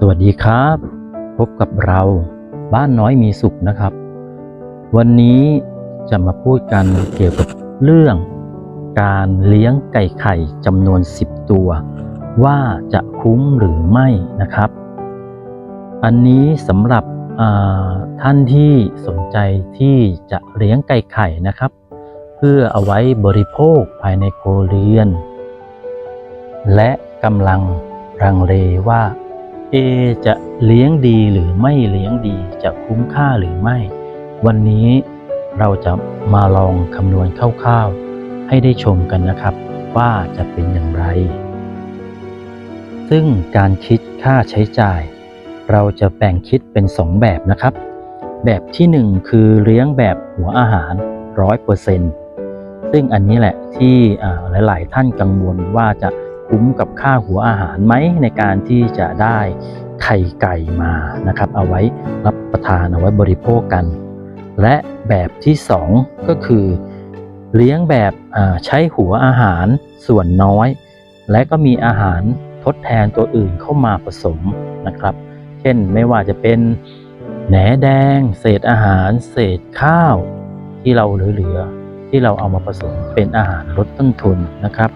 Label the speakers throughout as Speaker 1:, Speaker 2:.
Speaker 1: สวัสดีครับ พบกับเราบ้านน้อยมีสุขนะครับ วันนี้จะมาพูดกันเกี่ยวกับเรื่อง การเลี้ยงไก่ไข่จำนวน 10 ตัว ว่าจะคุ้มหรือไม่นะครับ อันนี้สำหรับท่านที่สนใจที่จะเลี้ยงไก่ไข่นะครับ เพื่อเอาไว้บริโภคภายในโครเรือนและกำลังรังเลว่า เอจะเลี้ยงดีหรือไม่เลี้ยงดีจะคุ้มค่าหรือไม่ วันนี้เราจะมาลองคำนวณคร่าวๆให้ได้ชมกันนะครับ ว่าจะเป็นอย่างไร ซึ่งการคิดค่าใช้จ่าย เราจะแบ่งคิดเป็น 2 แบบนะครับ แบบที่ 1 คือเลี้ยงแบบหัวอาหาร 100%ซึ่งอันนี้แหละที่หลาย ๆ ท่านกังวลว่าจะ คุ้มกับค่าหัวอาหารไหมในการที่จะได้ไข่ไก่มานะครับ เอาไว้รับประทานเอาไว้บริโภคกัน และแบบที่ 2 ก็คือ เลี้ยงแบบใช้หัวอาหารส่วนน้อย และก็มีอาหารทดแทนตัวอื่นเข้ามาผสมนะครับ เช่นไม่ว่าจะเป็นแหนแดง เศษอาหาร เศษข้าว ที่เราเหลือๆที่เราเอามาผสมเป็นอาหารลดต้นทุนนะครับ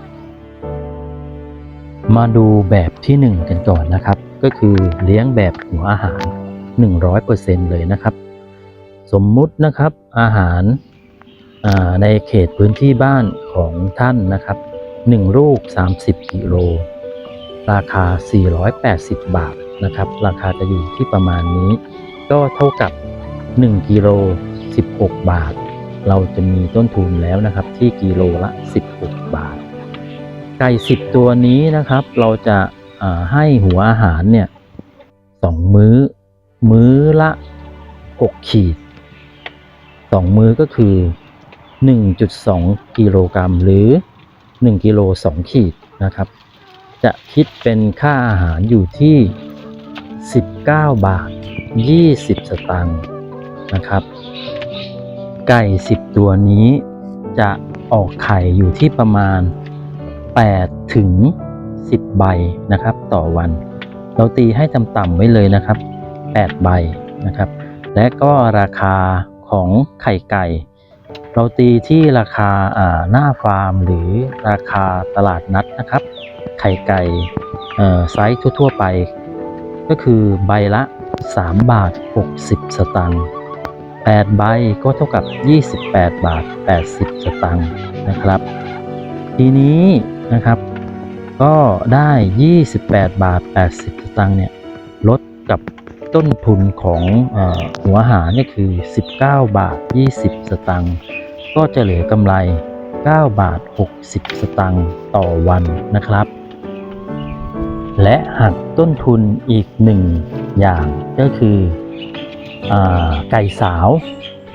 Speaker 1: มาดูแบบที่ 1 กันก่อนนะครับ ก็คือเลี้ยงแบบหัวอาหาร 100%เลยนะครับ สมมุตินะครับอาหาราในเขตพื้นที่บ้านของท่านนะครับ 1 ลูก 30 กิโล ราคา 480 บาทนะครับ ราคาจะอยู่ที่ประมาณนี้ ก็เท่ากับ 1 กิโล 16 บาท เราจะมีต้นทุนแล้วนะครับที่กิโลละ 16 บาท ไก่10ตัวนี้นะครับ เราจะให้หัวอาหารเนี่ยสองมื้อ มื้อละ6ขีด2มื้อก็คือ 1.2 กิโลกรัมหรือ 1 กิโล2ขีดนะครับ จะคิดเป็นค่าอาหารอยู่ที่ 19 บาท 20 สตางค์นะครับ ไก่ 10 ตัวนี้จะออกไข่อยู่ที่ประมาณ 8 ถึง 10 ใบนะครับ ต่อวัน เราตีให้ต่ำๆไว้เลยนะครับ 8 ใบนะครับ และก็ราคาของไข่ไก่ เราตีที่ราคาาหน้าฟาร์มหรือราคาตลาดนัดนะครับ ไข่ไก่ไซส์ทั่วๆไป ก็คือใบละ 3 บาท 60 สตางค์8 ใบก็เท่ากับ 28 บาท 80 สตางค์นะครับ ทีนี้ นะครับ ก็ได้ 28 บาท 80สตางค์เนี่ยลดกับต้นทุนของอหัวหารเนี่ยคือ 19 บาท 20 สตางค์ก็จะเหลือกำไร 9 บาท 60 สตางค์ต่อวันนะครับ และหักต้นทุนอีกหนึ่งอย่างก็คืออไก่สาว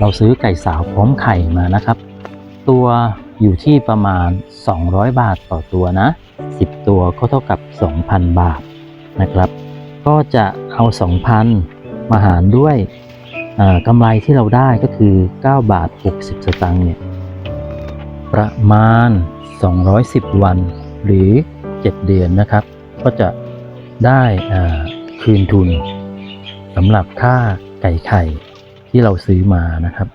Speaker 1: เราซื้อไก่สาวพร้อมไข่มานะครับ ตัว อยู่ที่ประมาณ 200 บาทต่อตัวนะ 10 ตัวก็เท่ากับ 2,000 บาทนะครับ ก็จะเอา 2,000 มาหารด้วยกำไรที่เราได้ก็คือ 9 บาท 60 สตางค์เนี่ยประมาณ 210 วันหรือ 7 เดือนนะครับ ก็จะได้คืนทุนสำหรับค่าไก่ไข่ที่เราซื้อมานะครับ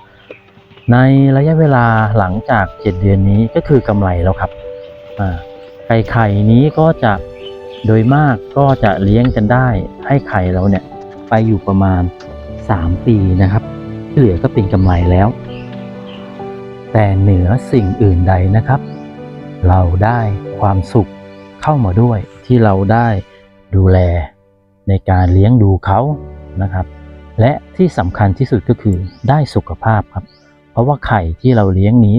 Speaker 1: ในระยะเวลาหลังจาก 7 เดือนนี้ก็คือกำไรแล้วครับไก่ไข่นี้ก็จะโดยมากก็จะเลี้ยงกันได้ให้ไข่เราเนี่ยไปอยู่ประมาณ 3 ปีนะครับที่เหลือก็เป็นกำไรแล้ว แต่เหนือสิ่งอื่นใดนะครับ เราได้ความสุขเข้ามาด้วยที่เราได้ดูแลในการเลี้ยงดูเขานะครับ และที่สำคัญที่สุดก็คือได้สุขภาพครับ เพราะว่าไข่ที่เราเลี้ยงนี้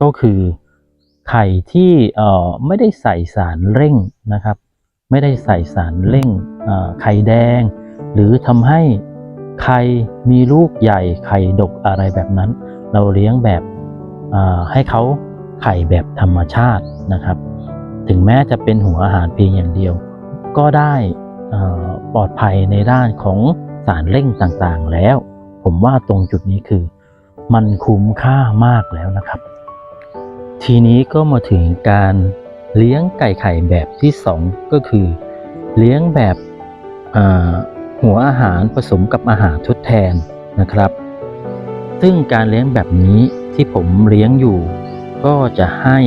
Speaker 1: ก็คือไข่ที่ไม่ได้ใส่สารเร่งนะครับ ไม่ได้ใส่สารเร่งไข่แดง หรือทำให้ไข่มีลูกใหญ่ไข่ดกอะไรแบบนั้น เราเลี้ยงแบบให้เขาไข่แบบธรรมชาตินะครับ ถึงแม้จะเป็นหัวอาหารเพียงอย่างเดียว ก็ได้ปลอดภัยในด้านของสารเร่งต่างๆแล้ว ผมว่าตรงจุดนี้คือ มันคุ้มค่ามากแล้วนะครับ ทีนี้ก็มาถึงการเลี้ยงไก่ไข่แบบที่ 2 ก็คือ เลี้ยงแบบหัวอาหารผสมกับอาหารทดแทนนะครับ ซึ่งการเลี้ยงแบบนี้ที่ผมเลี้ยงอยู่ ก็จะให้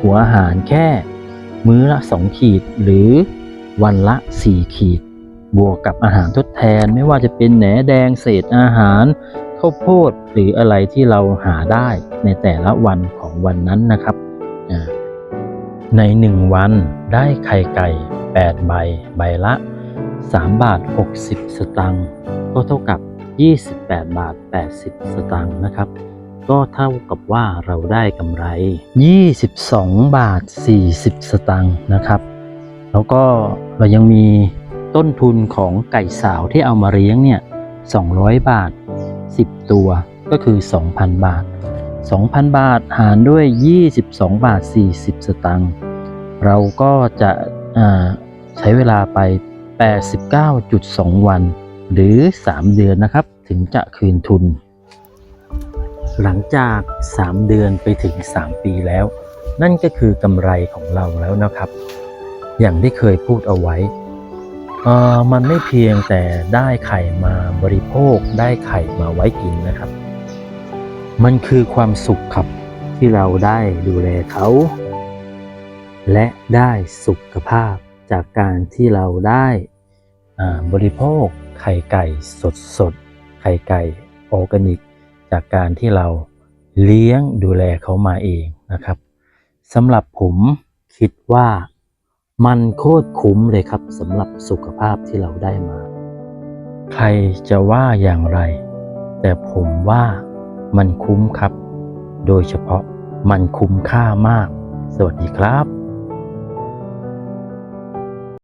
Speaker 1: หัวอาหารแค่มื้อละ 2 ขีดหรือวันละ 4 ขีด บวกกับอาหารทดแทนไม่ว่าจะเป็นแหนแดงเศษอาหาร ข้าวโพดหรืออะไรที่เราหาได้ในแต่ละวันของวันนั้นนะครับอ่าใน 1 วันได้ไข่ไก่ 8 ใบ ใบละ 3 บาท 60 สตังค์ก็เท่ากับ 28 บาท 80 สตังค์นะครับ ก็เท่ากับว่าเราได้กำไร 22 บาท 40 สตังค์นะครับ แล้วก็เรายังมีต้นทุนของไก่สาวที่เอามาเลี้ยงเนี่ย 200 บาท 10 ตัวก็คือ 2,000 บาท 2,000 บาทหารด้วย 22 บาท 40 สตังค์เราก็จะใช้เวลาไป 89.2 วัน หรือ 3 เดือนนะครับ ถึงจะคืนทุน หลังจาก 3 เดือนไปถึง 3 ปีแล้ว นั่นก็คือกำไรของเราแล้วนะครับ อย่างที่เคยพูดเอาไว้ มันไม่เพียงแต่ได้ไข่มาบริโภคได้ไข่มาไว้กินนะครับ มันคือความสุขครับที่เราได้ดูแลเขา และได้สุขภาพจากการที่เราได้บริโภคไข่ไก่สดสดๆไข่ไก่ออร์แกนิก จากการที่เราเลี้ยงดูแลเขามาเองนะครับสำหรับผมคิดว่า มันโคตรคุ้มเลยครับสำหรับสุขภาพที่เราได้มา ใครจะว่าอย่างไร แต่ผมว่ามันคุ้มครับ โดยเฉพาะมันคุ้มค่ามาก สวัสดีครับ